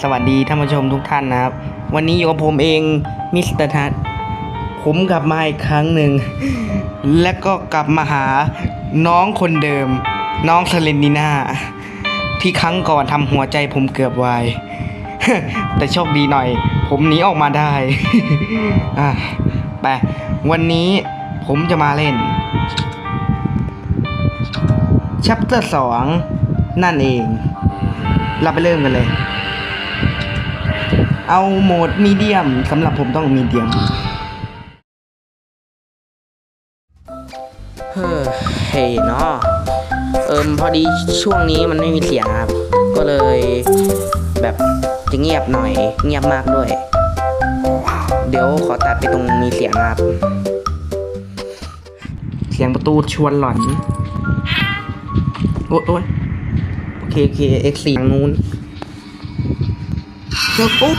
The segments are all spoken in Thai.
สวัสดีท่านผู้ชมทุกท่านนะครับ วันนี้อยู่กับผมเองมิสเตอร์ทัศน์ผมกลับมาอีกครั้งหนึ่ง และก็กลับมาหาน้องคนเดิม น้องเซเลนดิน่าที่ครั้งก่อนทำหัวใจผมเกือบวาย แต่โชคดีหน่อย ผมหนีออกมาได้อะไปวันนี้ผมจะมาเล่นชัปเตอร์สองนั่นเอง เราไปเริ่มกันเลย เอาโหมดมีเดียมสำหรับผมต้องมีเดียมเฮ้อเฮ้ยเนาะเอิมพอดีช่วงนี้มันไม่มีเสียงครับ ก็เลยแบบจะเงียบหน่อย เงียบมากด้วย เดี๋ยวขอตัดไปตรงมีเสียงนะครับ เสียงประตูชวนหลอน โอ๊ยโอ๊ยโอเคโอเคเอ็กซีทางนู้นเจอปุ๊บ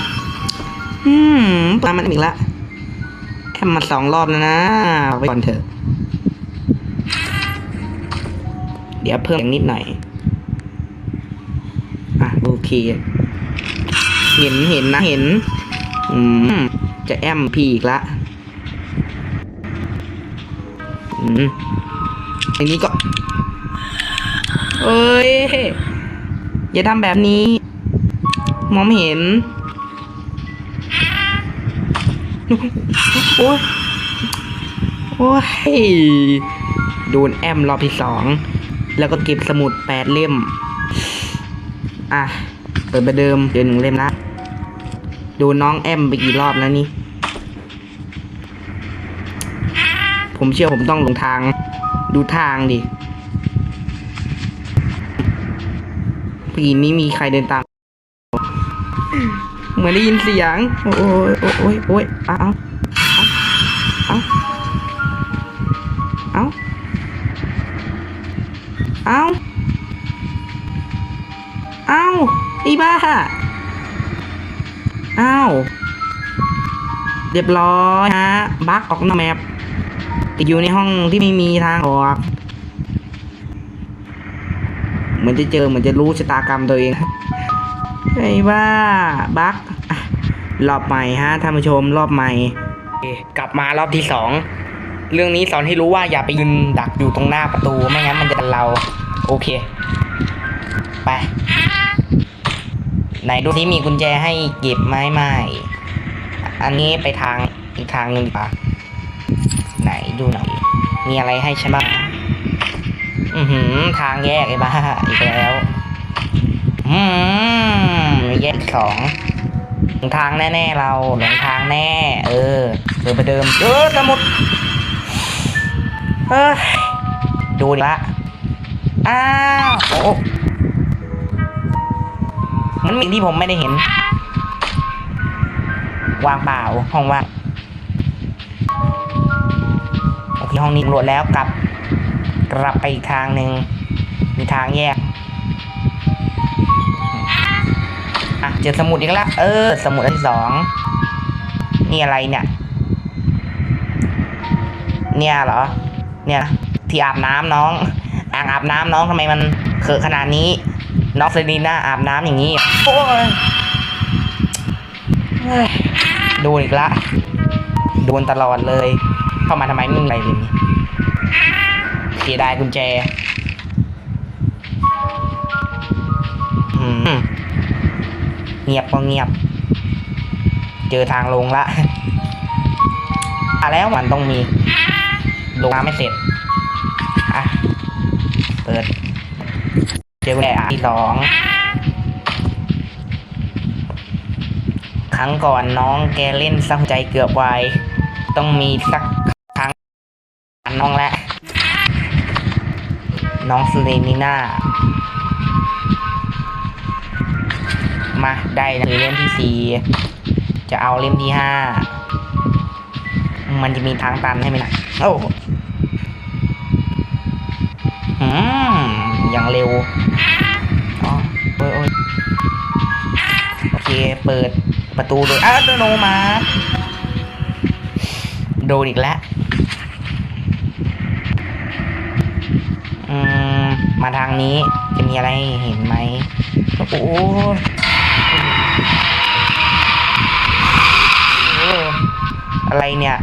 อืมตามมันอีกละแอมมาสองรอบแล้วนะไว้ก่อนเถอะ เดี๋ยวเพิ่มอย่างนิดหน่อย อะโอเค เห็นเห็นนะเห็น อืม จะแอมพีอีกละ อืมอันนี้ก็ เอ้ย อย่าทำแบบนี้ มองไม่เห็น โอ้ยโอ้ยโดนแอมรอบที่สองแล้วก็เก็บสมุดแปดเล่ม อะ เปิดประเดิมเดือนหนึ่งเล่มละโดนน้องแอมไปกี่รอบแล้วนี่ ผมเชื่อผมต้องหลงทาง ดูทางดิปีนี้มีใครเดินตาม เหมือนได้ยินเสียง โอ้ยโอ้ยโอ้ยโอ้ยเอาเอาเอาเอาเอาอีบ้าเอาเรียบร้อยฮะบักออกนอกแมปติดอยู่ในห้องที่ไม่มีทางออกเหมือนจะเจอเหมือนจะรู้ชะตากรรมตัวเอง ไอ้บ้าบักอะรอบใหม่ฮะท่านผู้ชมรอบใหม่ กลับมารอบที่สองเรื่องนี้สอนให้รู้ว่าอย่าไปยืนดักอยู่ตรงหน้าประตูไม่งั้นมันจะดันเรา โอเค ไป ไหนดูที่มีกุญแจให้เก็บไหมไม่อันนี้ไปทางอีกทางหนึ่งดีกว่าไหนดูหน่อย มีอะไรให้ฉันบ้าง อือหือ ทางแยกไอ้บ้าอีกแล้ว อืมแยกสองหลงทางแน่ๆเราหลงทางแน่ เออเดินไปเดิมเออสมุดเฮ้ดูดิละอ้าวโอ้มันมีที่ผมไม่ได้เห็น วางเปล่าห้องว่างโอเคห้องนี้ตำรวจแล้วกลับ กลับไปอีกทางหนึ่งมีทางแยก เจอสมุดอีกแล้วเออ สมุดอันที่สองนี่อะไรเนี่ย เนี่ยเหรอ เนี่ย ที่อาบน้ำน้อง อ่างอาบน้ำน้องทำไมมันเขอะขนาดนี้ น้องเซรีน่าอาบน้ำอย่างนี้โอ้ยดนอีกละโดนตลอดเลย เข้ามาทำไมไม่มีอะไรเลยเสียดายกุญแจ อืม เงียบก็เงียบ เจอทางลงละมาแล้วมันต้องมีลงมาไม่เสร็จอะเปิด เจอกแจอันที่สองครั้งก่อนน้องแกเล่นสักใจเกือบวายต้องมีสักครั้งน้องและน้องสเลนิน่า มาได้หรือเล่มที่สี่จะเอาเล่มที่ห้ามันจะมีทางตันให้ไหมนะโอ้อืมอย่างเร็วอ๋อโอ้ยโอ้ยโอเค เปิดประตูโดยอัตโนมาติโดนอีกแล้วอืมมาทางนี้จะมีอะไรเห็นไหมโอ้ อะไรเนี่ย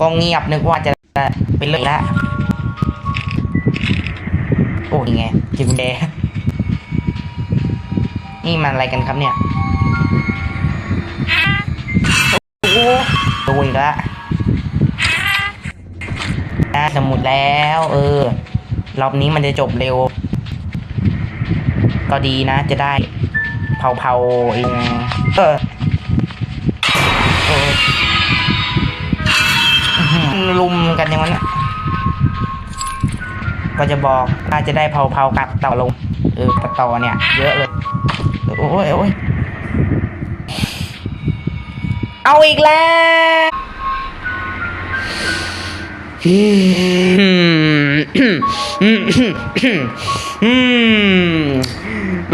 ก็เงียบนึกว่าจะเป็นเรื่องแล้วโอ้ยไงจิกุญแจนี่มันอะไรกันครับเนี่ยโอ้โหโดนอีกแล้วอะสมุดแล้ว เออ รอบนี้มันจะจบเร็ว ก็ดีนะ จะได้เผาๆเองเออ ลุมกันอย่างนั้น ก็จะบอกว่าจะได้เผาเผาๆกัดต่อลงเออกัดต่อเนี่ย เยอะเลย โอ้ยโอ้ยเอาอีกแล้ว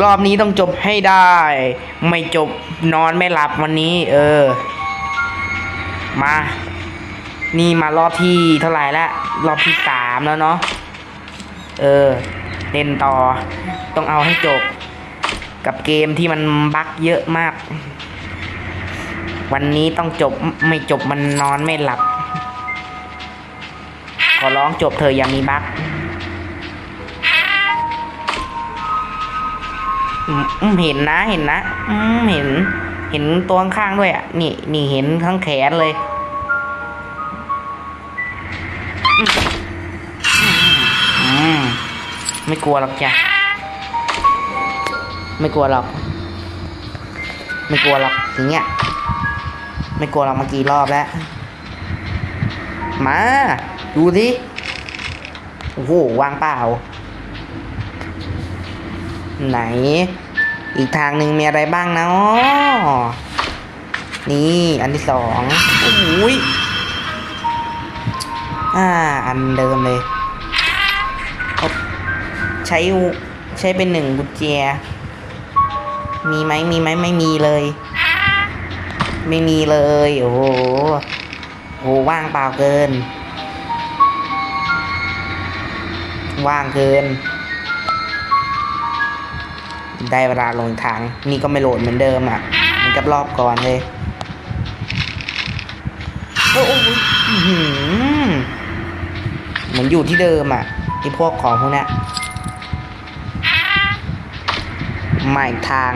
รอบนี้ต้องจบให้ได้ ไม่จบนอนไม่หลับวันนี้ เออ มา นี่มารอบที่เท่าไหร่ละรอบที่สามแล้วเนาะเออเล่นต่อต้องเอาให้จบ กับเกมที่มันบั๊กเยอะมาก วันนี้ต้องจบไม่จบมันนอนไม่หลับ ขอร้องจบเธออย่ามีบั๊กเห็นนะเห็นนะเห็น เห็นตัวข้างด้วยอะ นี่นี่เห็นทั้งแขนเลย ไม่กลัวหรอกจ้ะไม่กลัวหรอก ไม่กลัวหรอกอย่างเงี้ยไม่กลัวหรอกเมื่อกี้รอบแล้ว มาดูสิโอ้โหวางเปล่า ไหน อีกทางหนึ่งมีอะไรบ้างนะนี่อันที่สองโอ้ยอ่า อันเดิมเลย ใช้ใช้เป็นหนึ่งกุญแจ มีไหมมีไหมไม่มีเลย ไม่มีเลย โอ้โหโหว่างเปล่าเกิน ว่างเกิน ได้เวลาลงทาง นี่ก็ไม่โหลดเหมือนเดิมอะเหมือนกับรอบก่อนเลยโอ้โหหือเหมือนอยู่ที่เดิมอะไอพวกของพวกนี้ ยใหม่ทาง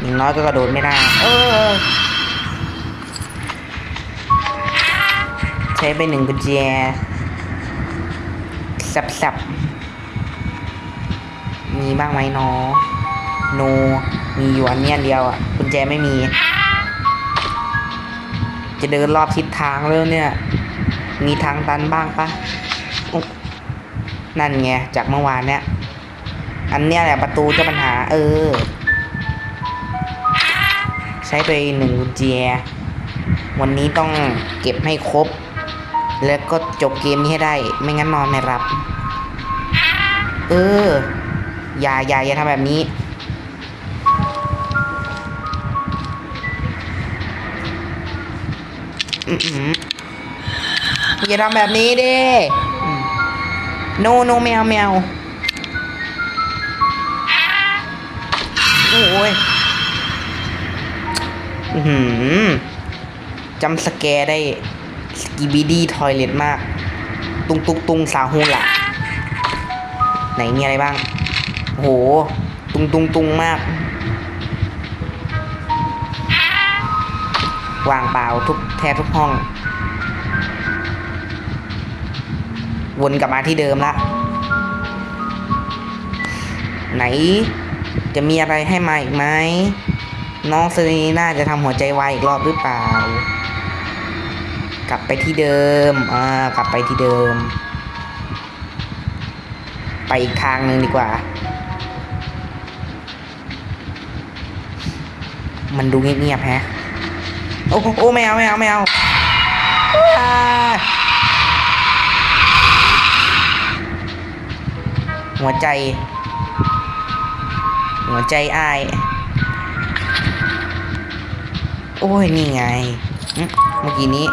อย่างน้อยก็กระโดดไม่ได้ เออ ใช้ไปหนึ่งกุญแจสับสับมีบ้างไหมนอโน มีอยู่อันเนี้ยอันเดียวอะ กุญแจไม่มี จะเดินรอบทิศทางแล้วเนี่ย มีทางตันบ้างปะอุ๊ย นั่นไงจากเมื่อวานเนี่ยอันเนี้ยแหละประตูเจ้าปัญหา เออ ใช้ไปหนึ่งกุญแจวันนี้ต้องเก็บให้ครบ แล้วก็จบเกมนี้ให้ได้ ไม่งั้นนอนไม่หลับ เออ อย่าอย่าอย่าทำแบบนี้อย่าทำแบบนี้ดิ โนโนแมวแมวโอ้ยอื้อหือจำสแกได้ สกีบีดีทอยเลตมาก ตุงตุงตุงสาฮูละไหนมีอะไรบ้าง โห ตุงตุงตุงมาก วางเปล่าทุกแทบทุกห้อง วนกลับมาที่เดิมละ ไหน จะมีอะไรให้มาอีกไหมน้องเซรีน่าจะทำหัวใจวายอีกรอบหรือเปล่า กลับไปที่เดิมอ่ากลับไปที่เดิม ไปอีกทางหนึ่งดีกว่า มันดูเงียบๆแฮะ โอ้โอ้ไม่เอาไม่เอาไม่เอา หัวใจ หัวใจอ้าย โอ้ย นี่ไง เมื่อกี้นี้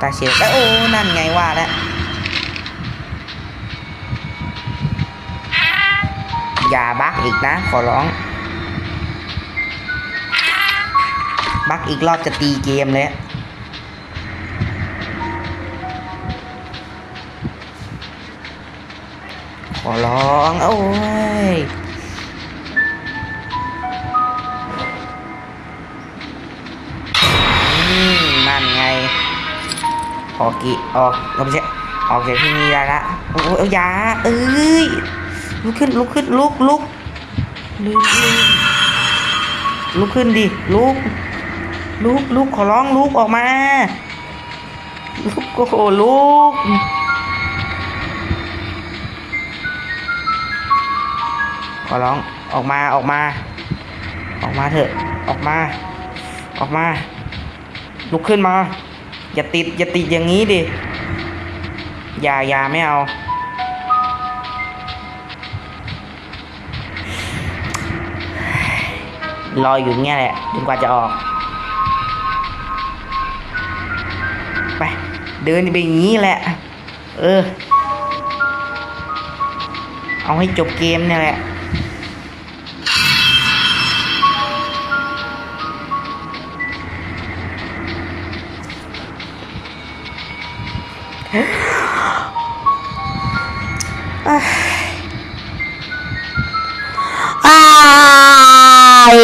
ตาเฉียวแล้วโอ้ นั่นไงว่าแล้วอย่าบักอีกนะ ขอร้อง บักอีกรอบจะตีเกมเลย อร้อง โอ้ยนั่นไง ออกกี่ออกเราไม่ใช่ออกจากที่นี่ได้ละโอ้ยเอายาเอ้ยลุกขึ้นลุกขึ้นลุกลุกลุกลุกลุกขึ้นดิลุกลุกลุกขอร้องลุกออกมา ลุกโอ้โหลุก ขอร้องออกมาออกมา ออกมาเถอะ ออกมา ออกมา ลุกขึ้นมา อย่าติด อย่าติดอย่างนี้ดิ อย่าอย่าไม่เอา รออยู่เงี้ยแหละจนกว่าจะออก ไป เดินไปอย่างนี้แหละ เออ เอาให้จบเกมเนี่ยแหละ อ้าย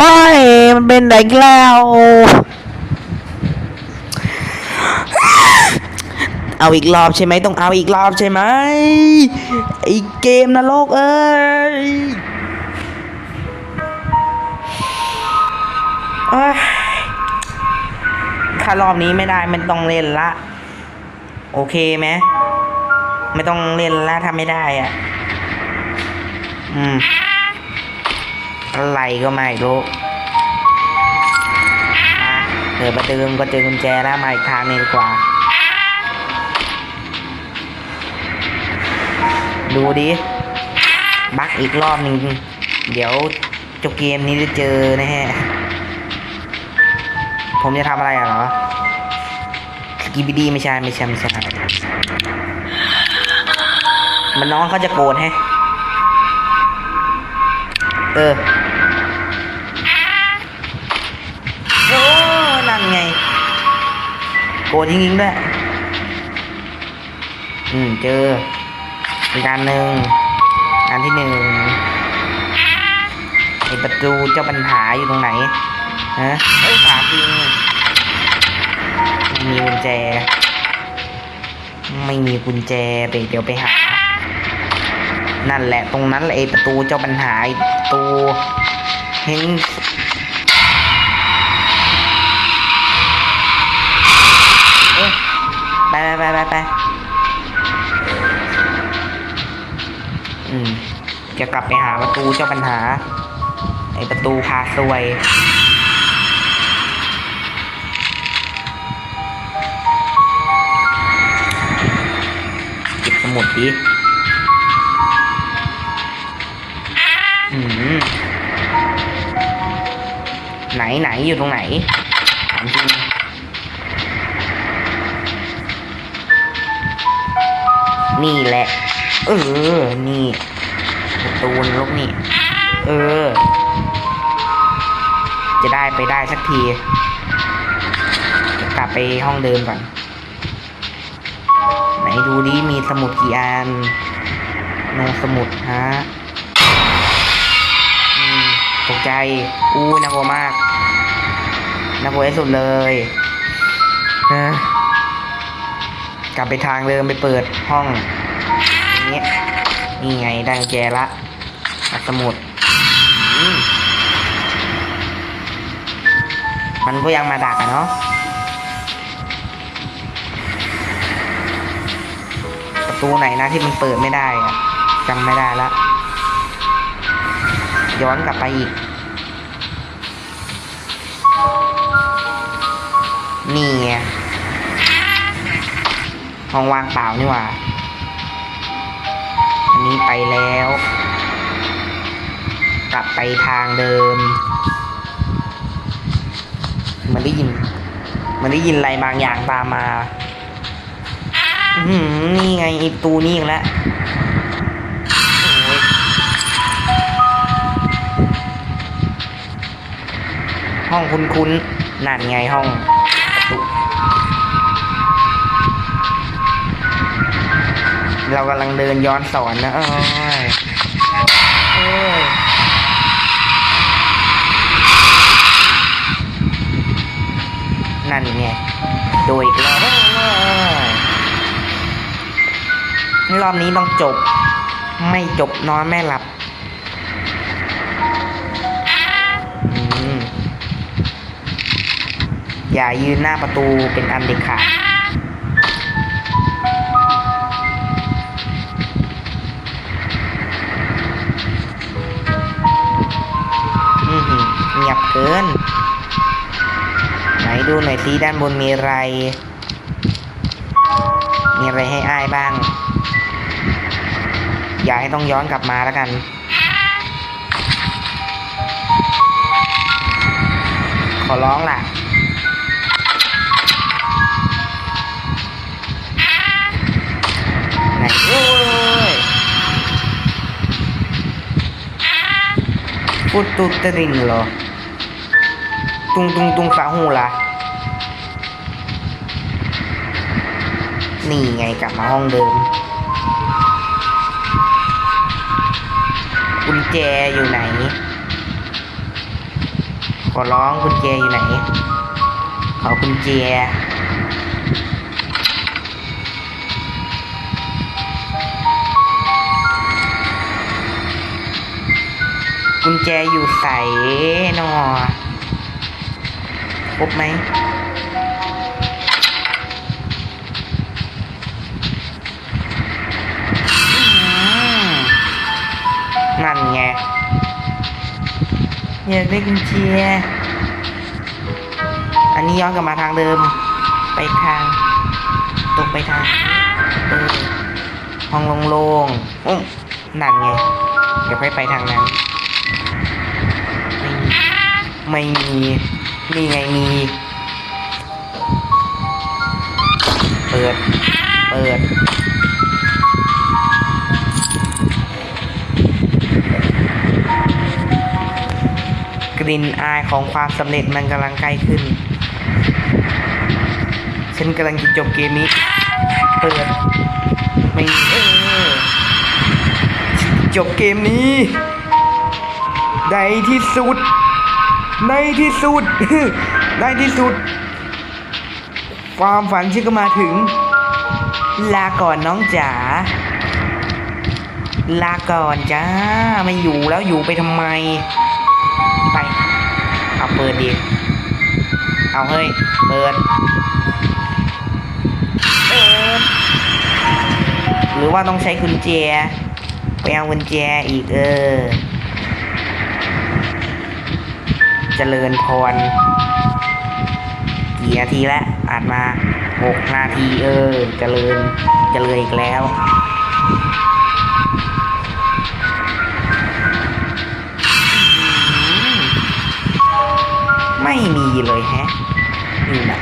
ว้ายมันเป็นไรอีกแล้วเอาอีกรอบใช่ไหมต้องเอาอีกรอบใช่ไหมไอีเกมนรกเอ้ยเอ้ยถ้ารอบนี้ไม่ได้ไม่ต้องเล่นละ โอเคไหม ไม่ต้องเล่นละถ้าไม่ได้อะ อืม อะไรก็ไม่รู้มาเปิดประตูก็เจอกุญแจแล้วมาอีกทางนึงดีกว่า ดูดิ บักอีกรอบหนึ่ง เดี๋ยวจบเกมนี้จะเจอนะฮะ ผมจะทำอะไรอะเหรอกีบีดีไม่ใช่ ไม่ใช่ ไม่ใช่ มันน้องเขาจะโกรธแฮะเออโอ้นั่นไง โกรธจริงๆด้วยอืมเจออีกอันหนึ่งอันที่หนึ่งไอประตูเจ้าปัญหาอยู่ตรงไหนฮะเอ้ยถามจริงไม่มีกุญแจ ไม่มีกุญแจไปเดี๋ยวไปหา นั่นแหละตรงนั้นแหละไอประตูเจ้าปัญหาประตูเห็นเอ้ยไปไปไปไปไปอืมจะกลับไปหาประตูเจ้าปัญหา ไอประตูพาซวยเก็บสมุดดิ ไหนไหนอยู่ตรงไหนถามจริงนี่แหละ เออ นี่ประตูนรกนี่ เออ จะได้ไปได้สักทีกลับไปห้องเดิมก่อน ไหนดูดิมีสมุดกี่อันโนสมุดฮะ ตกใจ อู้น่ากลัวมากน่ากลัวที่สุดเลยเออกลับไปทางเดิมไปเปิดห้องอย่างเงี้ยนี่ไงได้กุญแจละอัสมุดมมันก็ยังมาดักอะเนาะประตูไหนนะที่มันเปิดไม่ได้อะจำไม่ได้ละ ย้อนกลับไปอีก นี่ไงห้องว่างเปล่านี่หว่า อันนี้ไปแล้ว กลับไปทางเดิม มันได้ยิน มันได้ยินอะไรบางอย่างตามมาอื้อหือนี่ไงไอีตูนี่อีกแล้ว ห้องคุ้นๆนั่นไงห้องประตูเรากำลังเดินย้อนสอนนะเอ้ยเอ้ยนั่นไงโดยอีกแล้วเอ้ยรอบนี้ต้องจบ ไม่จบนอนไม่หลับ อย่ายืนหน้าประตูเป็นอันเด็ดขาดอื้อหือเงียบเกิน ไหนดูหน่อยสิด้านบนมีอะไร มีอะไรให้อ้ายบ้าง อย่าให้ต้องย้อนกลับมาแล้วกันขอร้องล่ะ พูตุตริงเหรอตุงตุงตุงสาหูล่ะนี่ไงกลับมาห้องเดิม กุญแจอยู่ไหน ขอร้องกุญแจอยู่ไหน ขอกุญแจ กุญแจอยู่ใส่นอครบไหมนั่นไงอยากได้กุญแจอันนี้ย้อนกลับมาทางเดิม ไปทาง ตรงไปทางเออห้องโล่งๆนั่นไง เดี๋ยวไปไปทางนั้น ไม่มีไม่มีนี่ไงมี เปิด เปิด กลิ่นอายของความสำเร็จมันกำลังใกล้ขึ้น ฉันกำลังจะจบเกมนี้ เปิด ไม่เออจบเกมนี้ในที่สุด ในที่สุด ในที่สุด ความฝันฉันก็มาถึง ลาก่อนน้องจ๋า ลาก่อนจ้า ไม่อยู่แล้วอยู่ไปทำไม ไป เอาเปิดดิ เอาเฮ้ย เปิด เปิด หรือว่าต้องใช้กุญแจ ไปเอากุญแจอีกเออ เจริญพร กี่นาทีแล้วอ่านมาหกนาทีเออ เจริญ เจริญอีกแล้ว ไม่มีเลยแฮะอยู่ไหน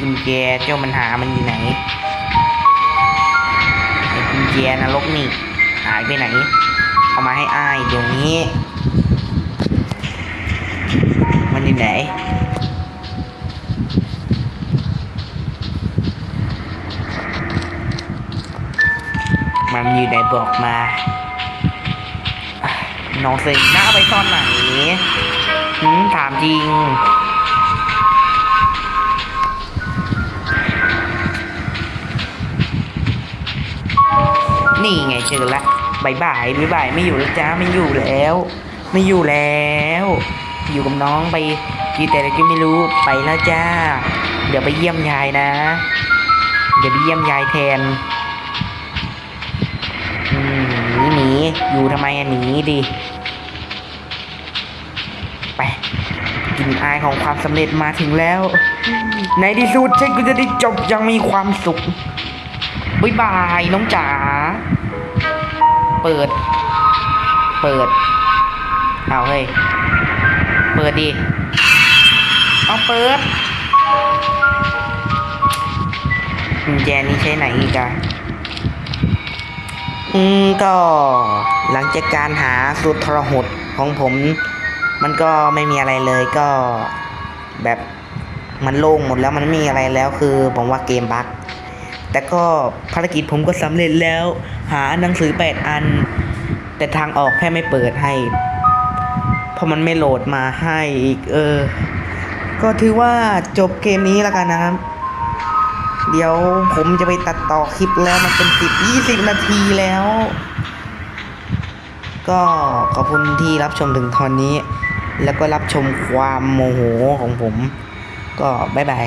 กุญแจเจ้ามันหามันอยู่ไหนไอ้กุญแจนรกนี่ หายไปไหน เอามาให้อ้ายเดี๋ยวนี้ มัน อยู่ไหน มันอยู่ไหนบอกมา น้องเซ็งหน้าไปซ่อนไหนหืมถามจริงนี่ไงเจอละบายบายบายบายไม่อยู่แล้วจ้าไม่อยู่แล้ว ไม่อยู่แล้ว อยู่กับน้องไปอยู่แต่ก็ไม่รู้ไปแล้วจ้า เดี๋ยวไปเยี่ยมยายนะ เดี๋ยวไปเยี่ยมยายแทนหนีหนีอยู่ทำไมอะหนีดิไปกลินอายของความสำเร็จมาถึงแล้ว ในที่สุดฉันก็จะได้จบยังมีความสุขบ๊ายบายน้องจ๋าเปิด เปิด เอาเฮ้ย เปิดดิเอาเปิดกุญแจนี้ใช้ไหนอีกอะอืมก็หลังจากการหาสุดทรหดของผม มันก็ไม่มีอะไรเลยก็แบบมันโล่งหมดแล้วมันไม่มีอะไรแล้วคือผมว่าเกมบั๊กแต่ก็ภารกิจผมก็สำเร็จแล้ว หาหนังสือแปดอัน แต่ทางออกแค่ไม่เปิดให้ เพราะมันไม่โหลดมาให้อีก เออ ก็ถือว่าจบเกมนี้แล้วกันนะครับ เดี๋ยวผมจะไปตัดต่อคลิปแล้วมันเป็นสิบยี่สิบนาทีแล้ว ก็ขอบคุณที่รับชมถึงตอนนี้ แล้วก็รับชมความโมโหของผม ก็บ๊ายบาย